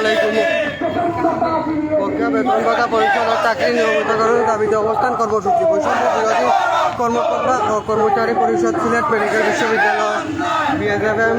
আলাইকুম। প্রক্রিয়া বেতন ভাতা পরিষদ চাকরি নিয়মিতকরণের দাবিতে অবস্থান কর্মসূচি। বৈষম্য বিরোধী কর্মকর্তা ও কর্মচারী পরিষদ সিলেট মেডিকেল বিশ্ববিদ্যালয়। বিএসএফএম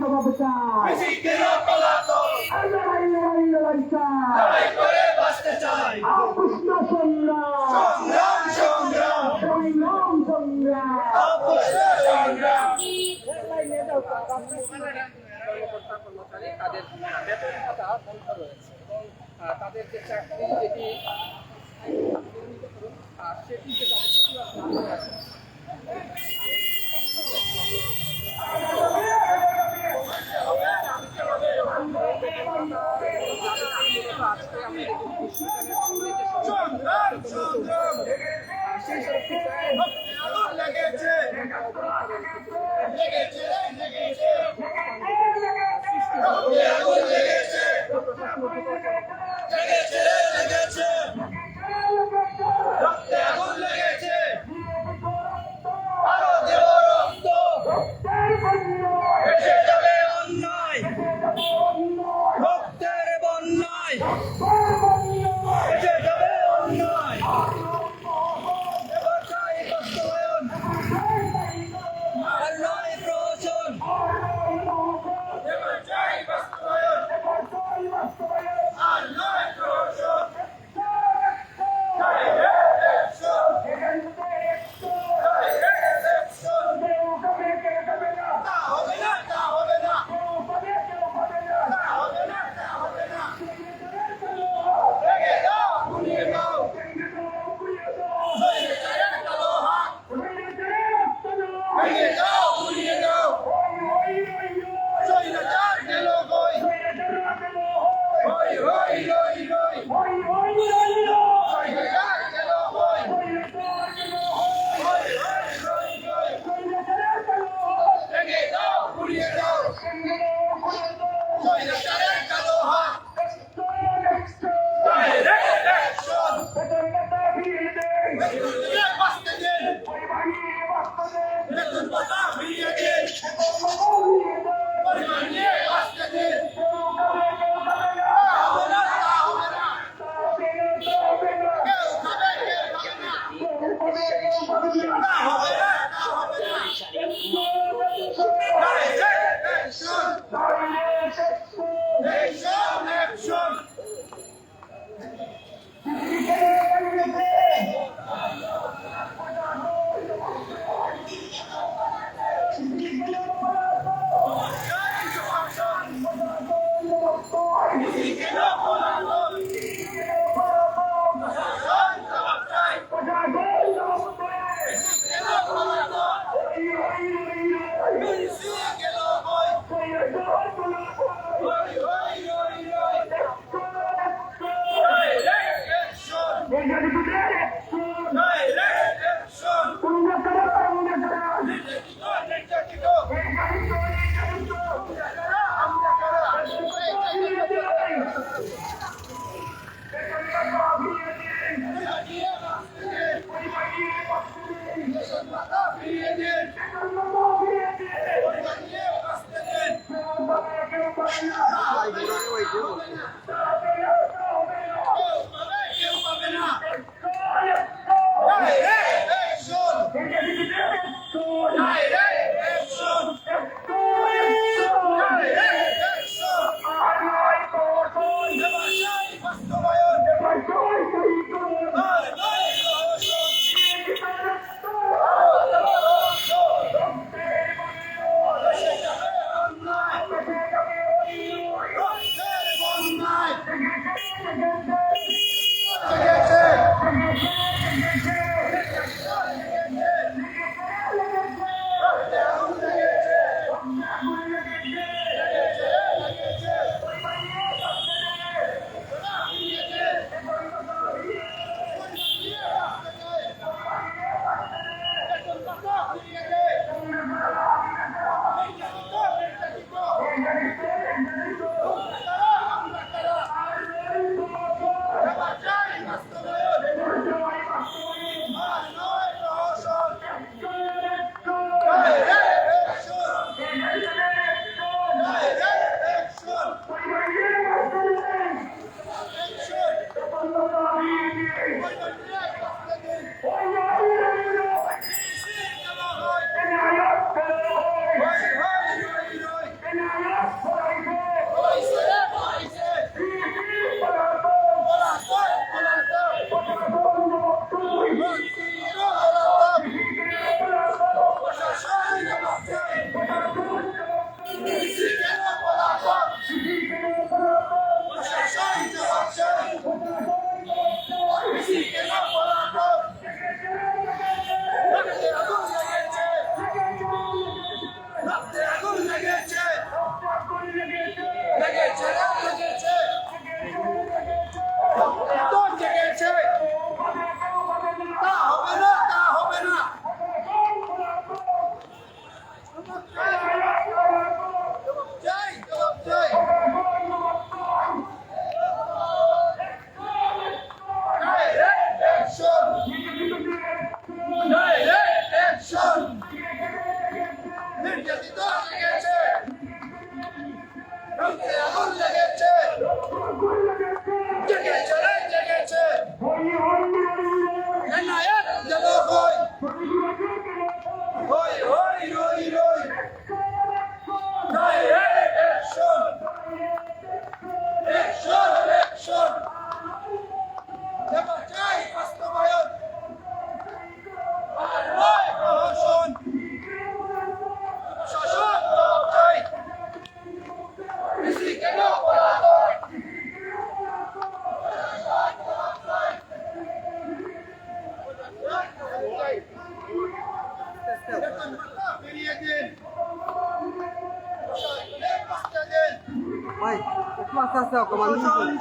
জবাব চাই লড়াই লড়াই লড়াই চাই। অপুষ্ণ সংগ্রাম সংগ্রাম। সংগ্রাম সংগ্রাম। তাদের বেতন খাতা বন্ধ রয়েছে তাদের যে চাকরি যেটি সেটি যে জেগেছে একটু আস্তে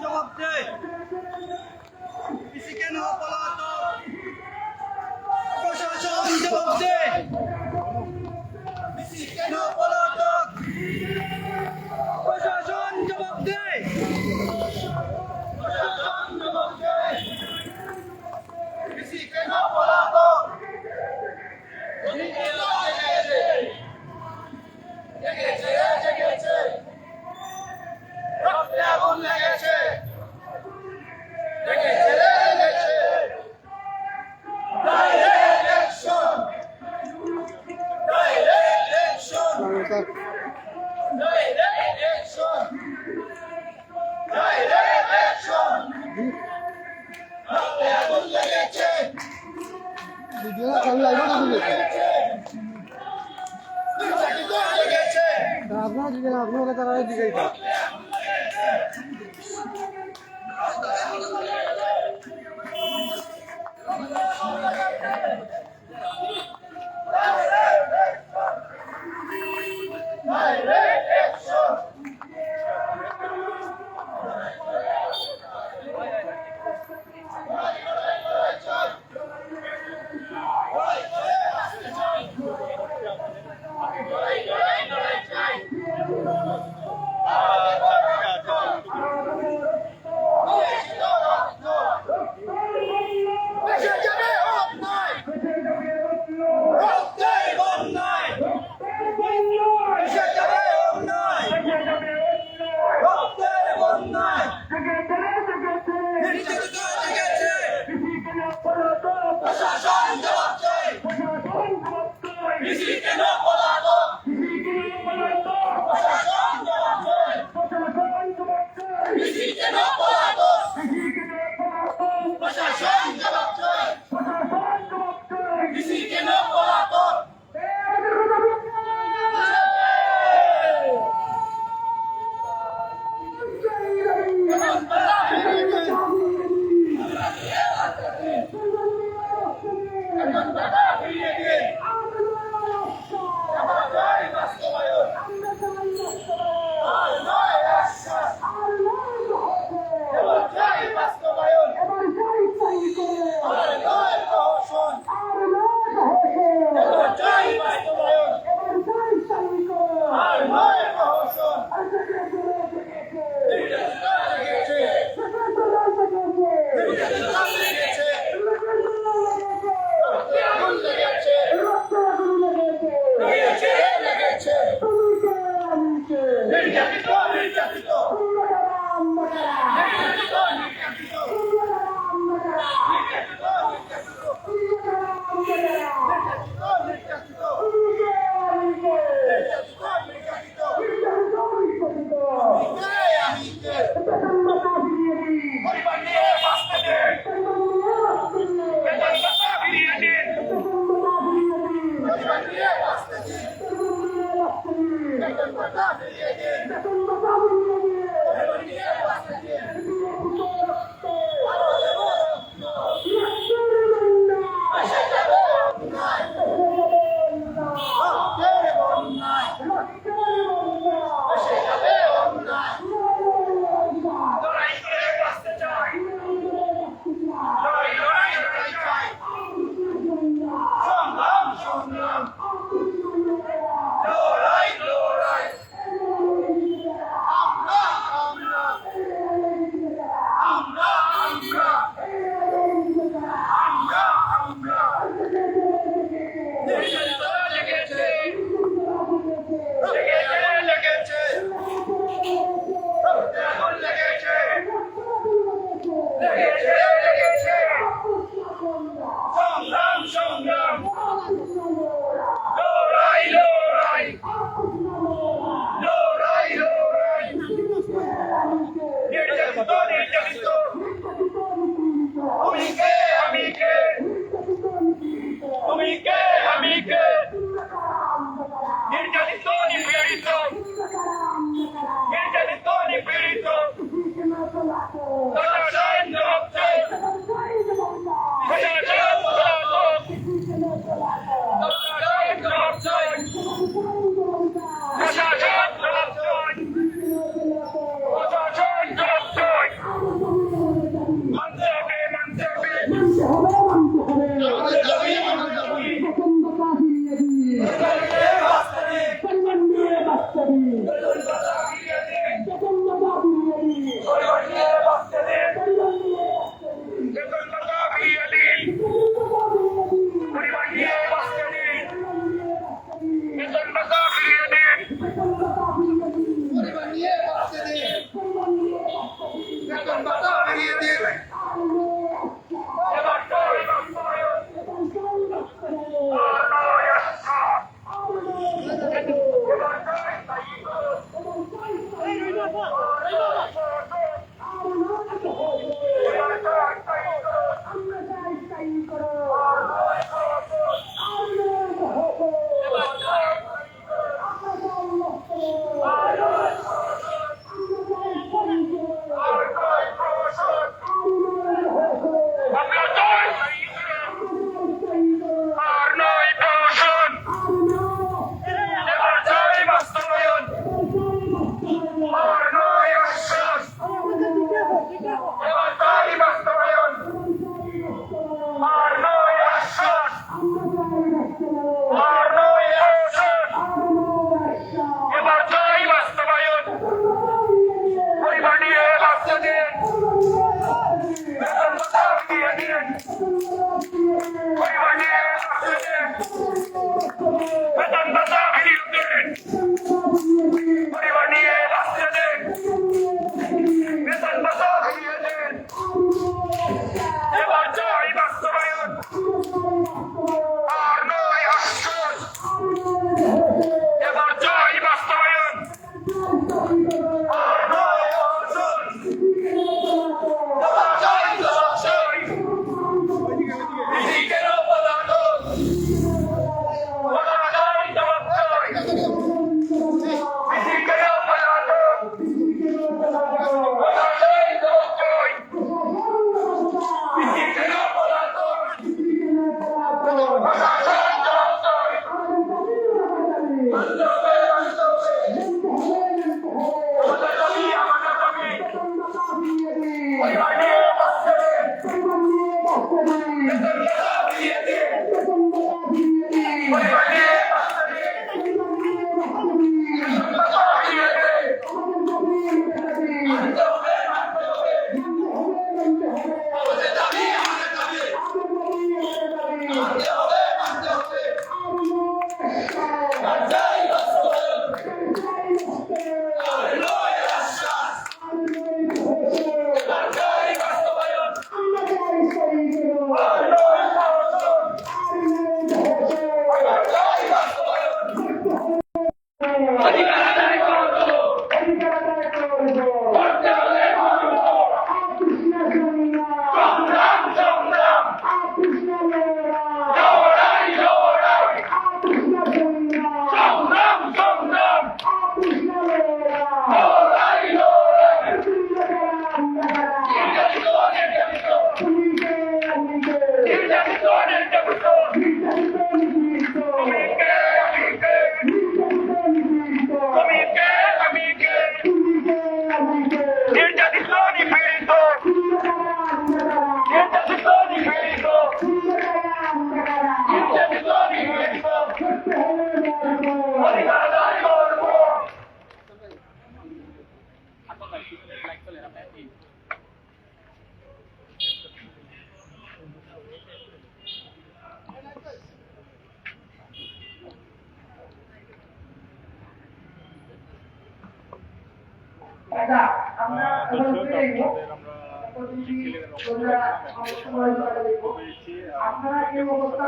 প্রশাসন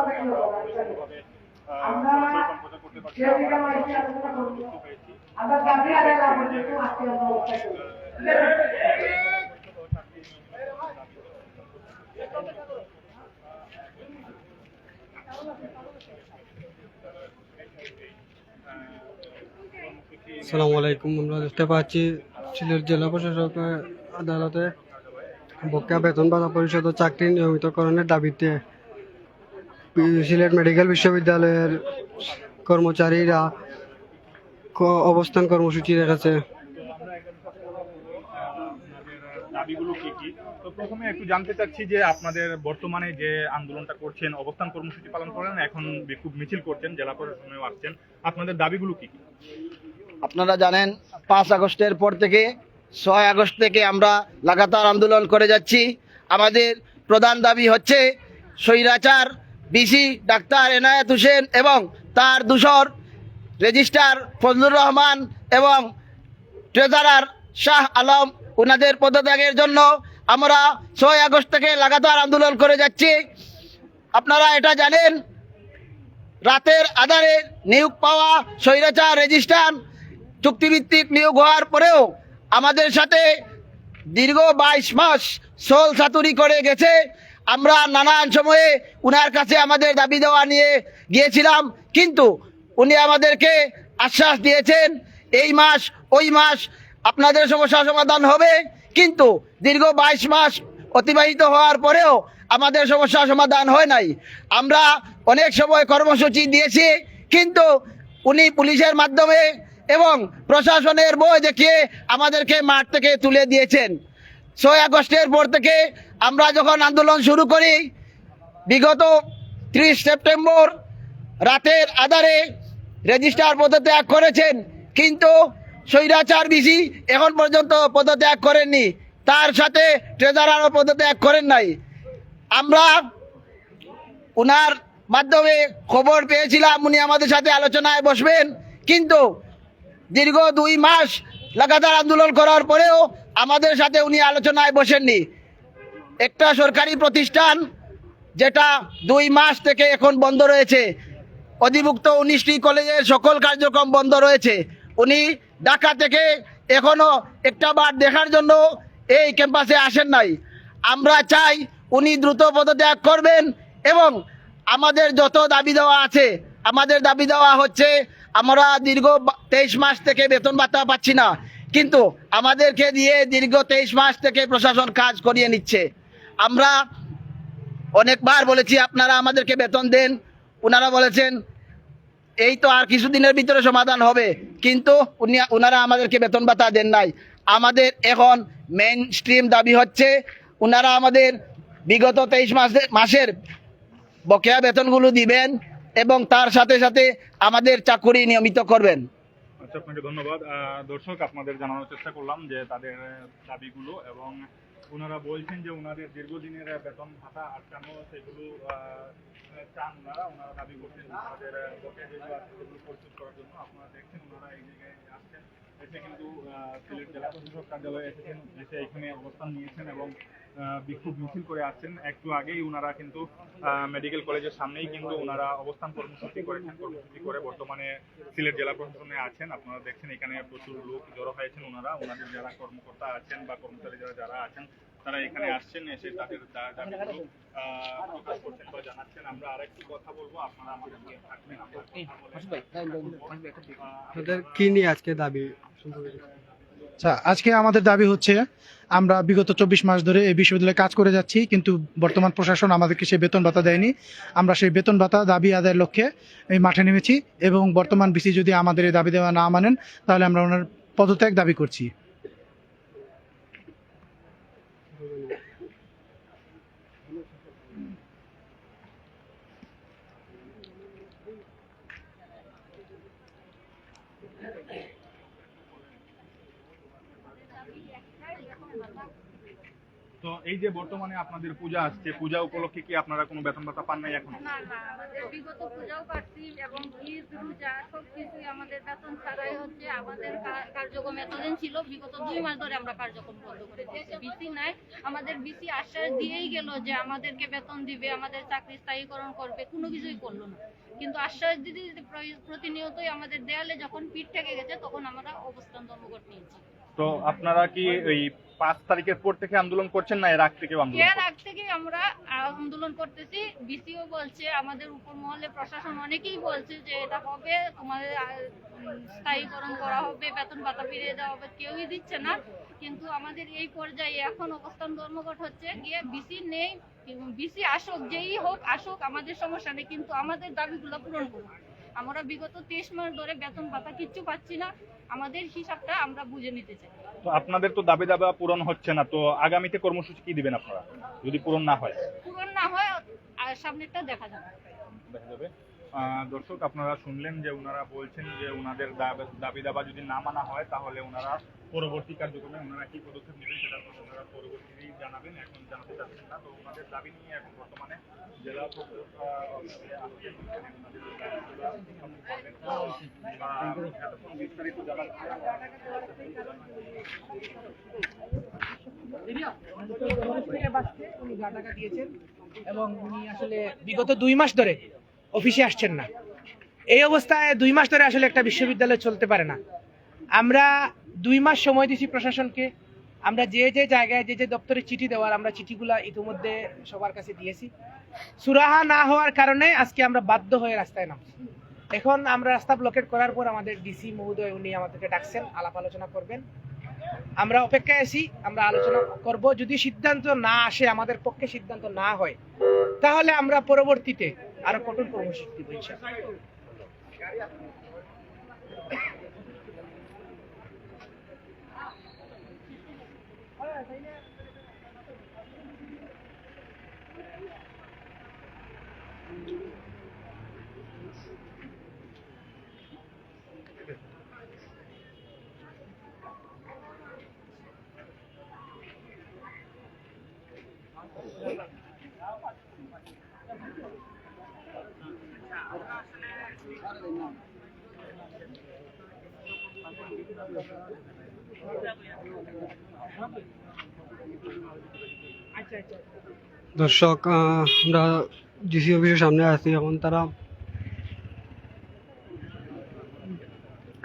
থেকে আমরা আসসালামু আলাইকুম দেখতে পাচ্ছি সিলেট জেলা প্রশাসক আদালতে বকেয়া বেতন বাধা পরিষদ ও চাকরি নিয়মিতকরণের দাবিতে সিলেট মেডিকেল বিশ্ববিদ্যালয়ের কর্মচারীরা ক- অবস্থান কর্মসূচি রেখেছে। দাবিগুলো কি কি? তো প্রথমে একটু জানতে চাচ্ছি যে আপনাদের বর্তমানে যে আন্দোলনটা করছেন অবস্থান কর্মসূচি পালন করেন এখন বিক্ষোভ মিছিল করছেন জেলা প্রশাসনেও আসছেন। আপনাদের দাবিগুলো কি কি? আপনারা জানেন পাঁচ আগস্টের পর থেকে ছয় আগস্ট থেকে আমরা লাগাতার আন্দোলন করে যাচ্ছি। আমাদের প্রধান দাবি হচ্ছে স্বৈরাচার, বিসি, ডাক্তার এনায়েত হোসেন এবং তার দূষর রেজিস্ট্রার ফজলুর রহমান এবং ট্রেজারার শাহ আলম। ওনাদের পদত্যাগের জন্য আমরা ছয় আগস্ট থেকে লাগাতার আন্দোলন করে যাচ্ছি। আপনারা এটা জানেন, রাতের আধারে নিয়োগ পাওয়া স্বৈরাচার, রেজিস্ট্রার চুক্তিভিত্তিক নিয়োগ হওয়ার পরেও আমাদের সাথে দীর্ঘ বাইশ মাস সোল সাতুরি করে গেছে। আমরা নানান সময়ে উনার কাছে আমাদের দাবি দেওয়া নিয়ে গিয়েছিলাম, কিন্তু উনি আমাদেরকে আশ্বাস দিয়েছেন, এই মাস, ওই মাস আপনাদের সমস্যা সমাধান হবে। কিন্তু দীর্ঘ বাইশ মাস অতিবাহিত হওয়ার পরেও আমাদের সমস্যা সমাধান হয় নাই। আমরা অনেক সময় কর্মসূচি দিয়েছি, কিন্তু উনি পুলিশের মাধ্যমে এবং প্রশাসনের বই দেখিয়ে আমাদেরকে মাঠ থেকে তুলে দিয়েছেন। ছয় আগস্টের পর থেকে আমরা যখন আন্দোলন শুরু করি, বিগত ত্রিশ সেপ্টেম্বর রাতের আধারে রেজিস্ট্রার পদত্যাগ করেছেন, কিন্তু স্বৈরাচার বিসি এখন পর্যন্ত পদত্যাগ করেননি। তার সাথে ট্রেজারারও পদত্যাগ করেন নাই। আমরা ওনার মাধ্যমে খবর পেয়েছিলাম, উনি আমাদের সাথে আলোচনায় বসবেন, কিন্তু দীর্ঘ দুই মাস লাগাতার আন্দোলন করার পরেও আমাদের সাথে উনি আলোচনায় বসেননি। একটা সরকারি প্রতিষ্ঠান যেটা দুই মাস থেকে এখন বন্ধ রয়েছে। অধিভুক্ত উনিশটি কলেজের সকল কার্যক্রম বন্ধ রয়েছে। উনি ঢাকা থেকে এখনও একটা বার দেখার জন্য এই ক্যাম্পাসে আসেন নাই। আমরা চাই উনি দ্রুত পদত্যাগ করবেন এবং আমাদের যত দাবি দেওয়া আছে, আমাদের দাবি দেওয়া হচ্ছে আমরা দীর্ঘ তেইশ মাস থেকে বেতন ভাতা পাচ্ছি না। কিন্তু আমাদেরকে দিয়ে দীর্ঘ তেইশ মাস থেকে প্রশাসন কাজ করিয়ে নিচ্ছে। আমরা অনেকবার বলেছি, আপনারা আমাদেরকে বেতন দেন। ওনারা বলেছেন, এই তো আর কিছুদিনের ভিতরে সমাধান হবে। কিন্তু উনি ওনারা আমাদেরকে বেতন ভাতা দেন নাই। আমাদের এখন মেইন স্ট্রিম দাবি হচ্ছে ওনারা আমাদের বিগত তেইশ মাসে মাসের বকেয়া বেতনগুলো দিবেন। এবং তার সাথে সাথে আমাদের চাকুরি নিয়মিত করবেন। আচ্ছা ধন্যবাদ। দর্শক, আপনাদের জানানোর চেষ্টা করলাম যে তাদের দাবিগুলো এবং ওনারা বলছেন যে ওনাদের দীর্ঘদিনের বেতন ভাতা আটকানো, সেগুলো চান ওনারা ওনারা দাবি করছেন সেগুলো পরিশোধ করার জন্য আপনারা দেখছেন, ওনারা এই জায়গায় আসছেন। এসে কিন্তু সিলেট জেলা প্রশাসক কার্যালয়ে এসেছেন, এসে এখানে অবস্থান নিয়েছেন এবং বিক্ষোভ মিছিল করে আসছেন। একটু আগেই ওনারা কিন্তু মেডিকেল কলেজের সামনেই কিন্তু ওনারা অবস্থান কর্মসূচি করেছেন, কর্মসূচি করে বর্তমানে সিলেট জেলা প্রশাসনে আছেন। আপনারা দেখছেন এখানে প্রচুর লোক জড়ো হয়েছেন ওনারা ওনাদের যারা কর্মকর্তা আছেন বা কর্মচারী যারা যারা আছেন তারা এখানে আসছেন এসে তাদের দাবিগুলো প্রকাশ করছেন বা জানাচ্ছেন আমরা আরেকটু কথা বলব আপনারা আমাদের সঙ্গে থাকবেন আমরা কথা বলে আহ, আপনাদের কি নিয়ে আজকে দাবি? আচ্ছা আজকে আমাদের দাবি হচ্ছে আমরা বিগত চব্বিশ মাস ধরে এই বিশ্ববিদ্যালয়ে কাজ করে যাচ্ছি কিন্তু বর্তমান প্রশাসন আমাদেরকে সেই বেতন ভাতা দেয়নি। আমরা সেই বেতন ভাতা দাবি আদায়ের লক্ষ্যে এই মাঠে নেমেছি এবং বর্তমান বিসি যদি আমাদের এই দাবি দেওয়া না মানেন তাহলে আমরা ওনার পদত্যাগ দাবি করছি। এই যে বর্তমানে আপনাদের পূজা আসছে, পূজা উপলক্ষে কি আপনারা কোনো বেতন ভাতা পান নাই এখন? না না, আমাদের বিগত পূজাও পাচ্ছি এবং ঈদ, রোজা সব কিছুই আমাদের বেতন ছাড়াই হচ্ছে। আমাদের কার্যক্রম এতদিন ছিল, বিগত দুই মাস ধরে আমরা কার্যক্রম বন্ধ করে দিয়েছি বিসি নাই, আমাদের বিসি আশ্বাস দিয়েই গেল যে আমাদেরকে বেতন দিবে, আমাদের চাকরি স্থায়ীকরণ করবে, কোনো কিছুই করল না। কিন্তু আশ্বাস দিতে প্রতিনিয়তই আমাদের দেয়ালে যখন পিঠ থেকে গেছে, তখন আমরা অবস্থান ধর্মঘট নিয়েছি। তো আপনারা কি এই পাঁচ তারিখের পর থেকে আন্দোলন করছেন না এর আগ আন্দোলন এর আগ থেকে আমরা আন্দোলন করতেছি। বিসিও বলছে আমাদের উপর মহলে প্রশাসন অনেকেই বলছে যে এটা হবে তোমাদের স্থায়ীকরণ করা হবে বেতন ভাতা ফিরিয়ে দেওয়া হবে কেউই দিচ্ছে না। কিন্তু আমাদের এই পর্যায়ে এখন অবস্থান ধর্মঘট হচ্ছে গিয়ে বিসি নেই বিসি আসুক যেই হোক আসুক আমাদের সমস্যা নেই কিন্তু আমাদের দাবিগুলো পূরণ করুন আমরা বিগত তেইশ মাস ধরে বেতন ভাতা কিচ্ছু পাচ্ছি না আমাদের হিসাবটা আমরা বুঝে নিতে চাই। তো আপনাদের তো দাবি দাবা পূরণ হচ্ছে না তো আগামীতে কর্মসূচি কি দিবেন আপনারা? যদি পূরণ না হয়। পূরণ না হয় আর সামনেরটা দেখা যাবে। দেখা যাবে। দর্শক আপনারা শুনলেন যে ওনারা বলছেন যে ওনাদের দাব- দাবি যদি না মানা হয় তাহলে ওনারা পরবর্তী কার্যক্রমে ওনারা কি পদক্ষেপ নেবেন সেটা ওনারা পরবর্তীতেই জানাবেন এখন জানাতে চাচ্ছেন না তো ওনাদের দাবি নিয়ে এখন বর্তমানে জেলা বিস্তারিত এবং উনি আসলে বিগত দুই মাস ধরে অফিসে আসছেন না। এই অবস্থায় দুই মাস ধরে আসলে একটা বিশ্ববিদ্যালয় চলতে পারে না। আমরা দুই মাস সময় দিছি প্রশাসনকে। আমরা যে যে জায়গায় যে যে দপ্তরে চিঠি দেওয়ার আমরা চিঠিগুলা ইতিমধ্যে সবার কাছে দিয়েছি। সুরাহা না হওয়ার কারণে আজকে আমরা বাধ্য হয়ে রাস্তায় নামছি। এখন আমরা রাস্তা ব্লকেট করার পর আমাদের ডিসি মহোদয়, উনি আমাদেরকে ডাকছেন, আলাপ আলোচনা করবেন। আমরা অপেক্ষায় আছি, আমরা আলোচনা করব। যদি সিদ্ধান্ত না আসে, আমাদের পক্ষে সিদ্ধান্ত না হয়, তাহলে আমরা পরবর্তীতে আরও কঠোর কর্মসূচি দিব ইনশাআল্লাহ। দর্শক আমরা ডিসি অফিসের সামনে আছি এখন তারা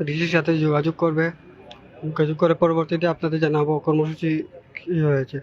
ডিসির সাথে যোগাযোগ করবে। যোগাযোগ করে পরবর্তীতে আপনাদের জানাব কর্মসূচি কি হয়েছে।